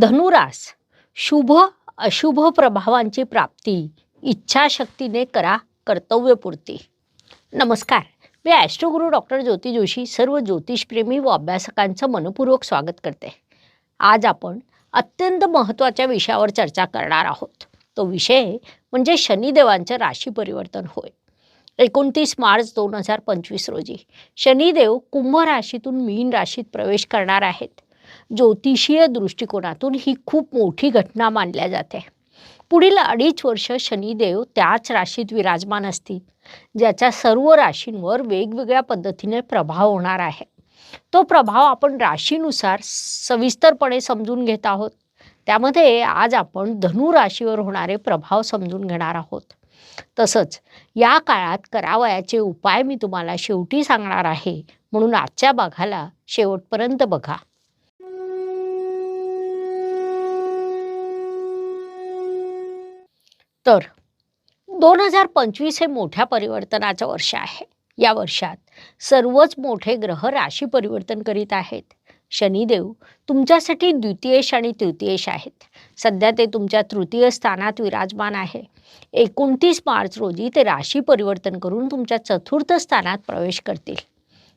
धनुरास शुभ अशुभ प्रभावांची प्राप्ती इच्छाशक्तीने करा कर्तव्यपूर्ती. नमस्कार. मी ॲस्ट्रोगुरू डॉक्टर ज्योती जोशी सर्व ज्योतिषप्रेमी व अभ्यासकांचं मनपूर्वक स्वागत करते. आज आपण अत्यंत महत्त्वाच्या विषयावर चर्चा करणार आहोत. तो विषय म्हणजे शनिदेवांचं राशी परिवर्तन होय. एकोणतीस मार्च दोन हजार पंचवीस रोजी शनिदेव कुंभ राशीतून मीन राशीत प्रवेश करणार आहेत. ज्योतिषीय दृष्टिकोनातून ही खूप मोठी घटना मानल्या जाते. पुढील अडीच वर्ष शनिदेव त्याच राशीत विराजमान असतील ज्याच्या सर्व राशींवर वेगवेगळ्या पद्धतीने प्रभाव होणार आहे. तो प्रभाव आपण राशीनुसार सविस्तरपणे समजून घेत आहोत. त्यामध्ये आज आपण धनु राशीवर होणारे प्रभाव समजून घेणार आहोत. तसंच या काळात करावयाचे उपाय मी तुम्हाला शेवटी सांगणार आहे म्हणून आजच्या भागाला शेवटपर्यंत बघा. तर दोन हजार पंचवीस हे मोठ्या परिवर्तनाचं वर्ष आहे. या वर्षात सर्वच मोठे ग्रह राशी परिवर्तन करीत आहेत. शनिदेव तुमच्यासाठी द्वितीयेश आणि तृतीयेश आहेत. सध्या ते तुमच्या तृतीय स्थानात विराजमान आहे. एकोणतीस मार्च रोजी ते राशी परिवर्तन करून तुमच्या चतुर्थ स्थानात प्रवेश करतील.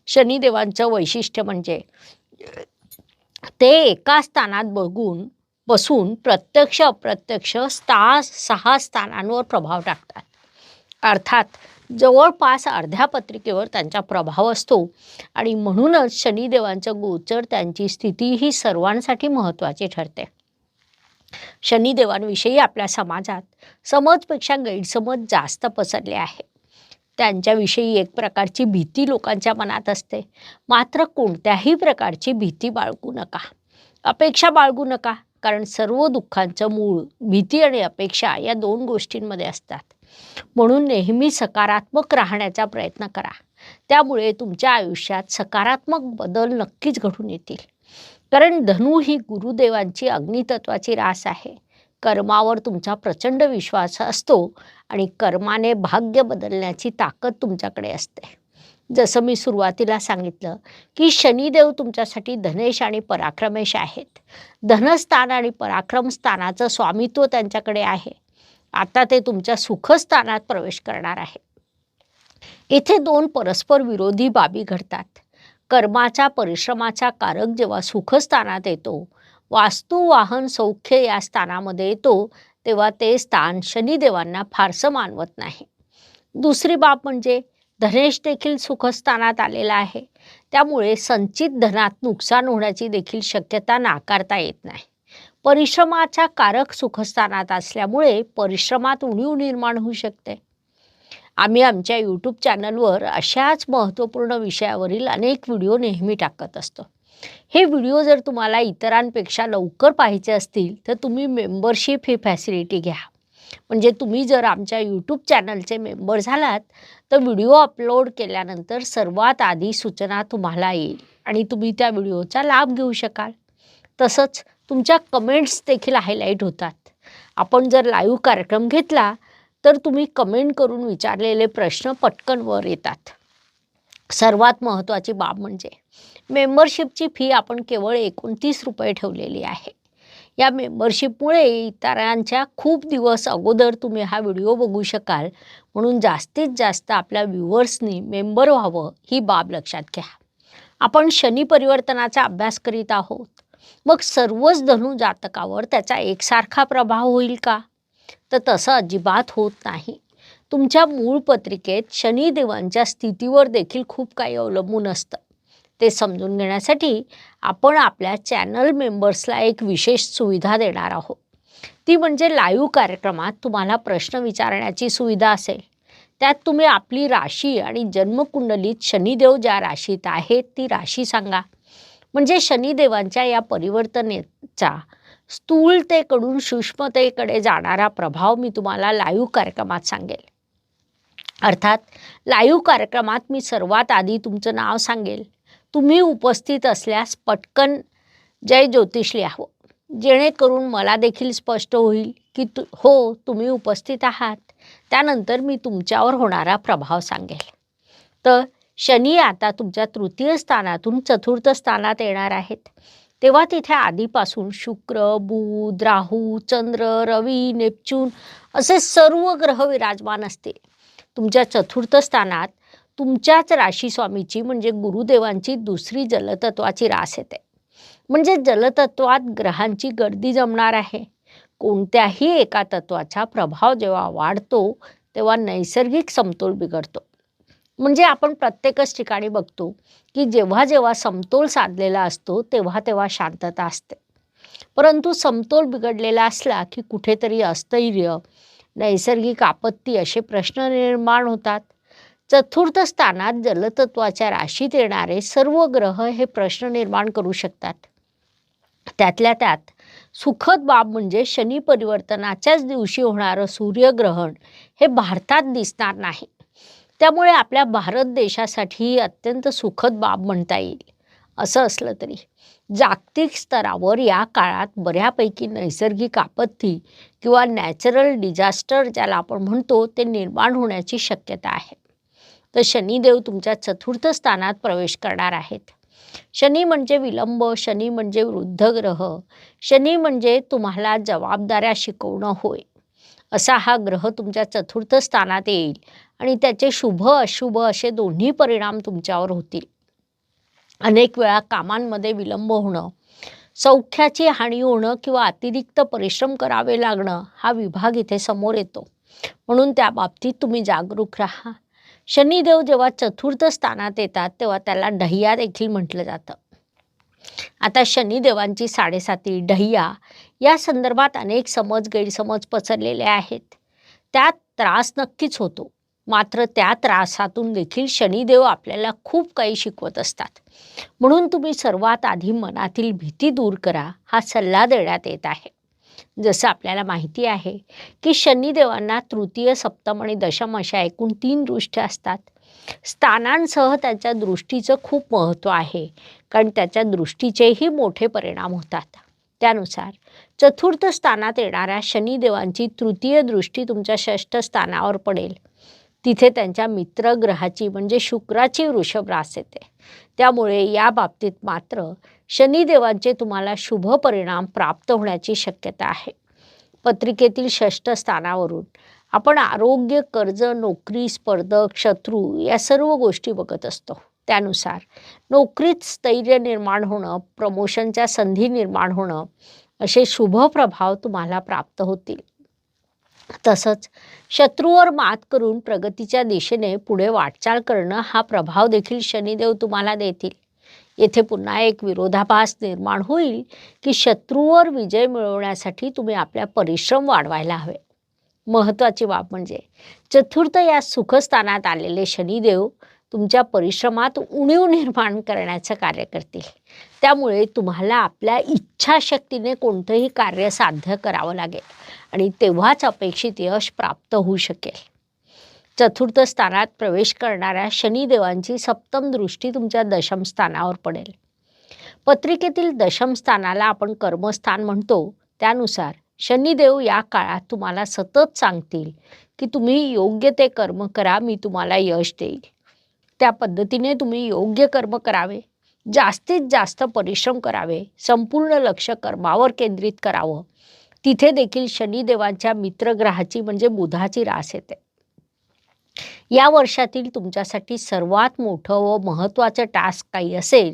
शनिदेवांचं वैशिष्ट्य म्हणजे ते एका स्थानात बघून बसून प्रत्यक्ष अप्रत्यक्ष स्था सहा स्थानांवर प्रभाव टाकतात. अर्थात जवळपास अर्ध्या पत्रिकेवर त्यांचा प्रभाव असतो आणि म्हणूनच शनिदेवांचं गोचर त्यांची स्थिती ही सर्वांसाठी महत्त्वाची ठरते. शनिदेवांविषयी आपल्या समाजात समजपेक्षा गैरसमज जास्त पसरले आहे. त्यांच्याविषयी एक प्रकारची भीती लोकांच्या मनात असते. मात्र कोणत्याही प्रकारची भीती बाळगू नका. अपेक्षा बाळगू नका. कारण सर्व दुःखांचं मूळ भीती आणि अपेक्षा या दोन गोष्टींमध्ये असतात. म्हणून नेहमी सकारात्मक राहण्याचा प्रयत्न करा. त्यामुळे तुमच्या आयुष्यात सकारात्मक बदल नक्कीच घडून येतील. कारण धनु ही गुरुदेवांची अग्नितत्वाची रास आहे. कर्मावर तुमचा प्रचंड विश्वास असतो आणि कर्माने भाग्य बदलण्याची ताकद तुमच्याकडे असते. जसं मी सुरुवातीला सांगितलं की शनिदेव तुमच्यासाठी धनेश आणि पराक्रमेश आहेत. धनस्थान आणि पराक्रम स्थानाचं स्वामित्व त्यांच्याकडे आहे. आता ते तुमच्या सुखस्थानात प्रवेश करणार आहे इथे दोन परस्पर विरोधी बाबी घडतात. कर्माच्या परिश्रमाचा कारक जेव्हा सुखस्थानात येतो वास्तू वाहन सौख्य या स्थानामध्ये येतो तेव्हा ते स्थान शनिदेवांना फारसं मानवत नाही. दुसरी बाब म्हणजे धनेश देखील सुखस्थानात आलेला आहे. त्यामुळे संचित धनात नुकसान होण्याची देखील शक्यता नाकारता येत नाही. परिश्रमाच्या कारक सुखस्थानात असल्यामुळे परिश्रमात उणीव निर्माण होऊ शकते. आम्ही आमच्या यूट्यूब चॅनलवर अशाच महत्त्वपूर्ण विषयावरील अनेक व्हिडिओ नेहमी टाकत असतो. हे व्हिडिओ जर तुम्हाला इतरांपेक्षा लवकर पाहायचे असतील तर तुम्ही मेंबरशिप ही फॅसिलिटी घ्या. म्हणजे तुम्ही जर आमच्या यूट्यूब चॅनलचे मेंबर झालात तर व्हिडिओ अपलोड केल्यानंतर सर्वात आधी सूचना तुम्हाला येईल आणि तुम्ही त्या व्हिडिओचा लाभ घेऊ शकाल. तसंच तुमच्या कमेंट्स देखील हायलाईट होतात. आपण जर लाईव्ह कार्यक्रम घेतला तर तुम्ही कमेंट करून विचारलेले प्रश्न पटकन वर येतात. सर्वात महत्त्वाची बाब म्हणजे मेंबरशिपची फी आपण केवळ एकोणतीस रुपये ठेवलेली आहे. या मेंबरशिपमुळे इतरांच्या खूप दिवस अगोदर तुम्ही हा व्हिडिओ बघू शकाल. म्हणून जास्तीत जास्त आपल्या व्ह्युअर्सनी मेंबर व्हावं ही बाब लक्षात घ्या. आपण शनी परिवर्तनाचा अभ्यास करीत आहोत. मग सर्वच धनु जातकावर त्याचा एकसारखा प्रभाव होईल का? तर तसं अजिबात होत नाही. तुमच्या मूळ पत्रिकेत शनिदेवांच्या स्थितीवर देखील खूप काही अवलंबून असतं. ते समजून घेण्यासाठी आपण आपल्या चॅनल मेंबर्सला एक विशेष सुविधा देणार आहोत. ती म्हणजे लाईव्ह कार्यक्रमात तुम्हाला प्रश्न विचारण्याची सुविधा असेल. त्यात तुम्ही आपली राशी आणि जन्मकुंडलीत शनिदेव ज्या राशीत आहेत ती राशी सांगा. म्हणजे शनिदेवांच्या या परिवर्तनेचा स्थूलतेकडून सूक्ष्मतेकडे जाणारा प्रभाव मी तुम्हाला लाईव्ह कार्यक्रमात सांगेल. अर्थात लाईव्ह कार्यक्रमात मी सर्वात आधी तुमचं नाव सांगेल. तुम्ही उपस्थित असल्यास पटकन जय ज्योतिष लिहावं जेणेकरून मला देखील स्पष्ट होईल की तु हो तुम्ही उपस्थित आहात. त्यानंतर मी तुमच्यावर होणारा प्रभाव सांगेल. तर शनी आता तुमच्या तृतीय स्थानातून चतुर्थ स्थानात येणार आहेत. तेव्हा तिथे आधीपासून शुक्र बुध राहू चंद्र रवी नेपच्यून असे सर्व ग्रह विराजमान असते तुमच्या चतुर्थ स्थानात तुमच्याच राशी स्वामीची म्हणजे गुरुदेवांची दुसरी जलतत्वाची रास येते. म्हणजे जलतत्वात ग्रहांची गर्दी जमणार आहे. कोणत्याही एका तत्वाचा प्रभाव जेव्हा वाढतो तेव्हा नैसर्गिक समतोल बिघडतो. म्हणजे आपण प्रत्येकच ठिकाणी बघतो की जेव्हा जेव्हा समतोल साधलेला असतो तेव्हा तेव्हा शांतता असते. परंतु समतोल बिघडलेला असला की कुठेतरी अस्थैर्य नैसर्गिक आपत्ती असे प्रश्न निर्माण होतात. चतुर्थ स्थानात जलतत्वाच्या राशीत येणारे सर्व ग्रह हे प्रश्न निर्माण करू शकतात. त्यातल्या त्यात सुखद बाब म्हणजे शनी परिवर्तनाच्याच दिवशी होणारं सूर्यग्रहण हे भारतात दिसणार नाही. त्यामुळे आपल्या भारत देशासाठी ही अत्यंत सुखद बाब म्हणता येईल. असं असलं तरी जागतिक स्तरावर या काळात बऱ्यापैकी नैसर्गिक आपत्ती किंवा नॅचरल डिझास्टर ज्याला आपण म्हणतो ते निर्माण होण्याची शक्यता आहे. तर शनिदेव तुमच्या चतुर्थ स्थानात प्रवेश करणार आहेत. शनी म्हणजे विलंब शनी म्हणजे वृद्ध ग्रह शनी म्हणजे तुम्हाला जबाबदाऱ्या शिकवणं होय. असा हा ग्रह तुमच्या चतुर्थ स्थानात येईल आणि त्याचे शुभ अशुभ असे दोन्ही परिणाम तुमच्यावर होतील. अनेक वेळा कामांमध्ये विलंब होणं सौख्याची हानी होणं किंवा अतिरिक्त परिश्रम करावे लागणं हा विभाग इथे समोर येतो. म्हणून त्या बाबतीत तुम्ही जागरूक राहा. शनिदेव जेव्हा चतुर्थ स्थानात येतात तेव्हा त्याला ढह्या देखील म्हटलं जातं. आता शनिदेवांची साडेसाती ढह्या या संदर्भात अनेक समज गैरसमज पसरलेले आहेत. त्यात त्रास नक्कीच होतो. मात्र त्या त्रासातून देखील शनिदेव आपल्याला खूप काही शिकवत असतात. म्हणून तुम्ही सर्वात आधी मनातील भीती दूर करा हा सल्ला देण्यात येत आहे. जसं आपल्याला माहिती आहे की शनिदेवांना तृतीय सप्तम आणि दशम अशा एकूण तीन दृष्ट्या असतात. स्थानांसह त्याच्या दृष्टीचं खूप महत्त्व आहे कारण त्याच्या दृष्टीचेही मोठे परिणाम होतात. त्यानुसार चतुर्थ स्थानात येणाऱ्या शनिदेवांची तृतीय दृष्टी तुमच्या षष्ठ स्थानावर पडेल. तिथे त्यांच्या मित्रग्रहाची म्हणजे शुक्राची वृषभ रास येते. त्यामुळे या बाबतीत मात्र शनिदेवांचे तुम्हाला शुभ परिणाम प्राप्त होण्याची शक्यता आहे. पत्रिकेतील षष्ठ स्थानावरून आपण आरोग्य कर्ज नोकरी स्पर्धक शत्रू या सर्व गोष्टी बघत असतो. त्यानुसार नोकरीत स्थैर्य निर्माण होणं प्रमोशनच्या संधी निर्माण होणं असे शुभ प्रभाव तुम्हाला प्राप्त होतील. तसंच शत्रूवर मात करून प्रगतीच्या दिशेने पुढे वाटचाल करणं हा प्रभाव देखील शनिदेव तुम्हाला देतील. येथे पुन्हा एक विरोधाभास निर्माण होईल की शत्रूवर विजय मिळवण्यासाठी तुम्ही आपल्या परिश्रम वाढवायला हवे. महत्त्वाची बाब म्हणजे चतुर्थ या सुखस्थानात आलेले शनिदेव तुमच्या परिश्रमात उणीव निर्माण करण्याचं कार्य करतील. त्यामुळे तुम्हाला आपल्या इच्छाशक्तीने कोणतंही कार्य साध्य करावं लागेल आणि तेव्हाच अपेक्षित यश प्राप्त होऊ शकेल. चतुर्थ स्थानात प्रवेश करणाऱ्या शनिदेवांची सप्तम दृष्टी तुमच्या दशम स्थानावर पडेल. पत्रिकेतील दशम स्थानाला आपण कर्मस्थान म्हणतो. त्यानुसार शनिदेव या काळात तुम्हाला सतत सांगतील की तुम्ही योग्य ते कर्म करा मी तुम्हाला यश देईल. त्या पद्धतीने तुम्ही योग्य कर्म करावे जास्तीत जास्त परिश्रम करावे संपूर्ण लक्ष कर्मावर केंद्रित करावं. तिथे देखील शनिदेवांच्या मित्रग्रहाची म्हणजे बुधाची रास येते. या वर्षातील तुमच्यासाठी सर्वात मोठं व महत्त्वाचं टास्क काही असेल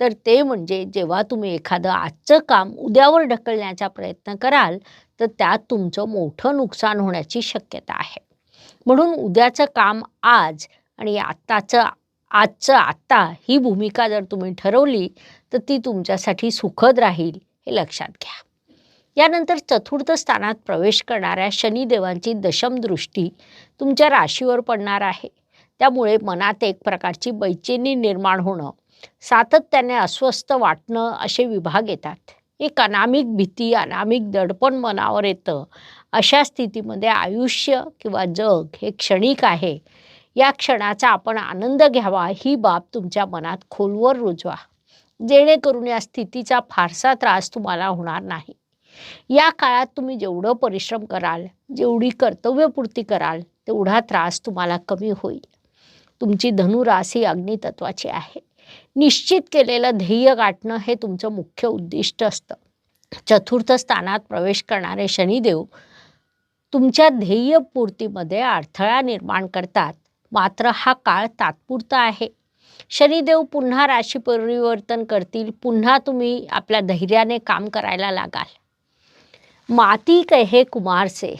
तर ते म्हणजे जेव्हा तुम्ही एखादं आजचं काम उद्यावर ढकलण्याचा प्रयत्न कराल तर त्यात तुमचं मोठं नुकसान होण्याची शक्यता आहे. म्हणून उद्याचं काम आज आणि आत्ताचं आजचं आत्ता ही भूमिका जर तुम्ही ठरवली तर ती तुमच्यासाठी सुखद राहील हे लक्षात घ्या. यानंतर चतुर्थ स्थानात प्रवेश करणाऱ्या शनिदेवांची दशम दृष्टी तुमच्या राशीवर पडणार आहे. त्यामुळे मनात एक प्रकारची बैचेनी निर्माण होणं सातत्याने अस्वस्थ वाटणं असे विभाग येतात. एक अनामिक भीती अनामिक दडपण मनावर येतं. अशा स्थितीमध्ये आयुष्य किंवा जग हे क्षणिक आहे. या क्षणाचा आपण आनंद घ्यावा ही बाब तुमच्या मनात खोलवर रुजवा. जेणेकरून या स्थितीचा फारसा त्रास तुम्हाला होणार नाही. या काळात तुम्ही जेवढं परिश्रम कराल जेवढी कर्तव्यपूर्ती कराल तेवढा त्रास तुम्हाला कमी होईल. तुमची धनुरास ही अग्नितत्वाची आहे. निश्चित केलेलं ध्येय गाठणं हे तुमचं मुख्य उद्दिष्ट असतं. चतुर्थ स्थानात प्रवेश करणारे शनिदेव तुमच्या ध्येयपूर्तीमध्ये अडथळा निर्माण करतात. मात्र हा काळ तात्पुरता आहे. शनिदेव पुन्हा राशी परिवर्तन करतील पुन्हा तुम्ही आपल्या धैर्याने काम करायला लागाल. माती कहे कुमार से।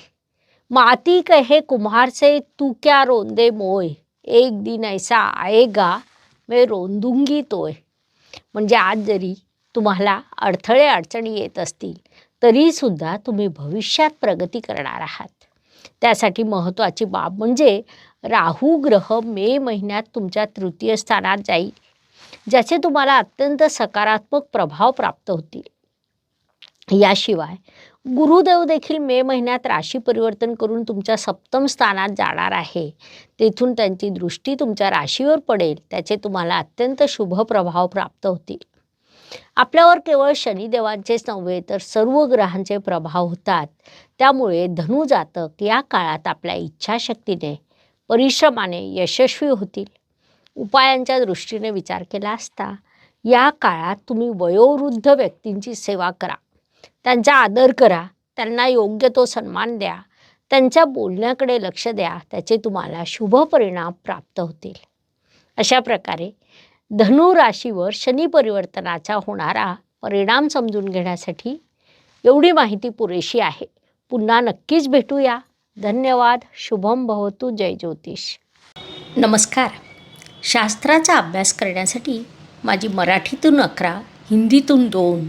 माती कहे कुम्हार से तू क्या रोंदे मोय एक दिन ऐसा आएगा मैं रोंदूंगी तोय म्हणजे आज जरी तुम्हाला अडथळे अडचणी येत असतील तरीसुद्धा तुम्ही भविष्यात प्रगती करणार आहात. त्यासाठी महत्त्वाची बाब म्हणजे राहू ग्रह मे महिन्यात तुमच्या तृतीय स्थानात जाईल ज्याचे तुम्हाला अत्यंत सकारात्मक प्रभाव प्राप्त होतील. याशिवाय गुरुदेव देखील मे महिन्यात राशी परिवर्तन करून तुमच्या सप्तम स्थानात जाणार आहे. तेथून त्यांची दृष्टी तुमच्या राशीवर पडेल. त्याचे तुम्हाला अत्यंत शुभ प्रभाव प्राप्त होतील. आपल्यावर केवळ शनिदेवांचेच नव्हे तर सर्व ग्रहांचे प्रभाव होतात. त्यामुळे धनु जातक या काळात आपल्या इच्छाशक्तीने परिश्रमाने यशस्वी होतील. उपायांच्या दृष्टीने विचार केला असता या काळात तुम्ही वयोवृद्ध व्यक्तींची सेवा करा. त्यांचा आदर करा त्यांना योग्य तो सन्मान द्या त्यांच्या बोलण्याकडे लक्ष द्या त्याचे तुम्हाला शुभ परिणाम प्राप्त होतील. अशा प्रकारे धनु राशीवर शनी परिवर्तनाचा होणारा परिणाम समजून घेण्यासाठी एवढी माहिती पुरेशी आहे. पुन्हा नक्कीच भेटूया. धन्यवाद. शुभम भवतु. जय ज्योतिष. नमस्कार. शास्त्राचा अभ्यास करण्यासाठी माझी मराठीतून अकरा हिंदीतून दोन